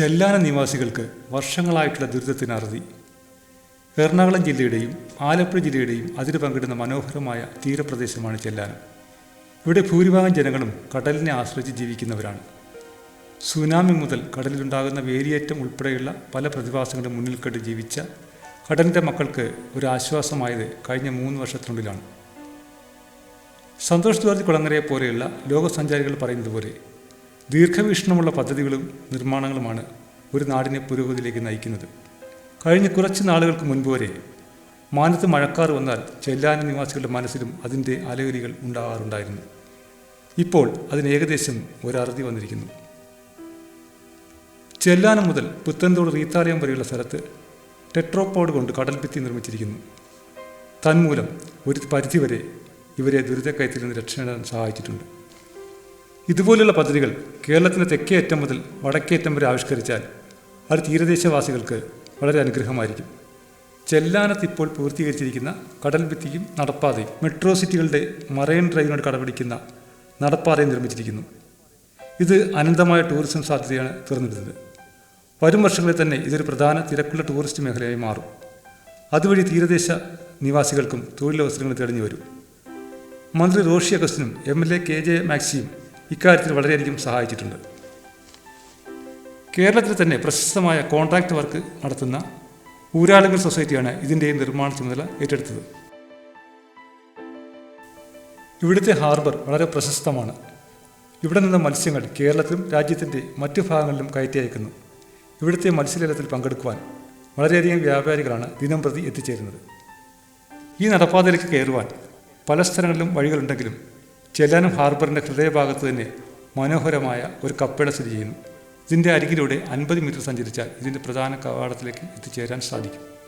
ചെല്ലാന നിവാസികൾക്ക് വർഷങ്ങളായിട്ടുള്ള ദുരിതത്തിന് അറുതി. എറണാകുളം ജില്ലയുടെയും ആലപ്പുഴ ജില്ലയുടെയും അതിര് പങ്കിടുന്ന മനോഹരമായ തീരപ്രദേശമാണ് ചെല്ലാനം. ഇവിടെ ഭൂരിഭാഗം ജനങ്ങളും കടലിനെ ആശ്രയിച്ച് ജീവിക്കുന്നവരാണ്. സുനാമി മുതൽ കടലിലുണ്ടാകുന്ന വേലിയേറ്റം ഉൾപ്പെടെയുള്ള പല പ്രതിഭാസങ്ങളും മുന്നിൽ കണ്ട് ജീവിച്ച കടലിന്റെ മക്കൾക്ക് ഒരു ആശ്വാസമായത് കഴിഞ്ഞ മൂന്ന് വർഷത്തിനുള്ളിലാണ്. സന്തോഷ് ദ്വാർജി കുളങ്ങരയെ പോലെയുള്ള ലോകസഞ്ചാരികൾ പറയുന്നത് പോലെ ദീർഘവീക്ഷണമുള്ള പദ്ധതികളും നിർമ്മാണങ്ങളുമാണ് ഒരു നാടിനെ പുരോഗതിയിലേക്ക് നയിക്കുന്നത്. കഴിഞ്ഞ കുറച്ച് നാളുകൾക്ക് മുൻപ് വരെ മാനത്ത് മഴക്കാർ വന്നാൽ ചെല്ലാന നിവാസികളുടെ മനസ്സിലും അതിന്റെ അലകരികൾ ഉണ്ടാകാറുണ്ടായിരുന്നു. ഇപ്പോൾ അതിന് ഏകദേശം ഒരറുതി വന്നിരിക്കുന്നു. ചെല്ലാനം മുതൽ പുത്തൻതോട് റീത്താലയം വരെയുള്ള സ്ഥലത്ത് ടെട്രോപോഡ് കൊണ്ട് കടൽഭിത്തി നിർമ്മിച്ചിരിക്കുന്നു. തന്മൂലം ഒരു പരിധിവരെ ഇവരെ ദുരിതക്കയത്തിൽ നിന്ന് രക്ഷപ്പെടാൻ സഹായിച്ചിട്ടുണ്ട്. ഇതുപോലുള്ള പദ്ധതികൾ കേരളത്തിന്റെ തെക്കേ അറ്റം മുതൽ വടക്കേ അറ്റം വരെ ആവിഷ്കരിച്ചാൽ അത് തീരദേശവാസികൾക്ക് വളരെ അനുഗ്രഹമായിരിക്കും. ചെല്ലാനത്ത് ഇപ്പോൾ പൂർത്തീകരിച്ചിരിക്കുന്ന കടൽ ഭിത്തിയും നടപ്പാതയും മെട്രോ സിറ്റികളുടെ മറൈൻ ഡ്രൈവിനോട് കടപിടിക്കുന്ന നടപ്പാതയും നിർമ്മിച്ചിരിക്കുന്നു. ഇത് അനന്തമായ ടൂറിസം സാധ്യതയാണ് തുറന്നിടുന്നത് വരും വർഷങ്ങളിൽ തന്നെ ഇതൊരു പ്രധാന തിരക്കുള്ള ടൂറിസ്റ്റ് മേഖലയായി മാറും. അതുവഴി തീരദേശ നിവാസികൾക്കും തൊഴിലവസരങ്ങൾ തെളിഞ്ഞു വരും. മന്ത്രി Roshy അഗസ്റ്റിനും M L A K J മാക്സിയും ഇക്കാര്യത്തിൽ വളരെയധികം സഹായിച്ചിട്ടുണ്ട്. കേരളത്തിൽ തന്നെ പ്രശസ്തമായ കോൺട്രാക്ട് വർക്ക് നടത്തുന്ന ഊരാളുങ്കൽ സൊസൈറ്റിയാണ് ഇതിന്റെ നിർമ്മാണ ചുമതല ഏറ്റെടുത്തത്. ഇവിടുത്തെ ഹാർബർ വളരെ പ്രശസ്തമാണ്. ഇവിടെ നിന്ന് മത്സ്യങ്ങൾ കേരളത്തിലും രാജ്യത്തിന്റെ മറ്റു ഭാഗങ്ങളിലും കയറ്റി അയക്കുന്നു. ഇവിടുത്തെ മത്സ്യലേലത്തിൽ പങ്കെടുക്കുവാൻ വളരെയധികം വ്യാപാരികളാണ് ദിനം പ്രതി എത്തിച്ചേരുന്നത്. ഈ നടപ്പാതയിലേക്ക് കയറുവാൻ പല സ്ഥലങ്ങളിലും വഴികളുണ്ടെങ്കിലും ചെല്ലാനം ഹാർബറിന്റെ ഹൃദയഭാഗത്ത് തന്നെ മനോഹരമായ ഒരു കപ്പട സ്ഥിതി ചെയ്യുന്നു. ഇതിന്റെ അരികിലൂടെ അൻപത് മീറ്റർ സഞ്ചരിച്ചാൽ ഇതിന്റെ പ്രധാന കവാടത്തിലേക്ക് എത്തിച്ചേരാൻ സാധിക്കും.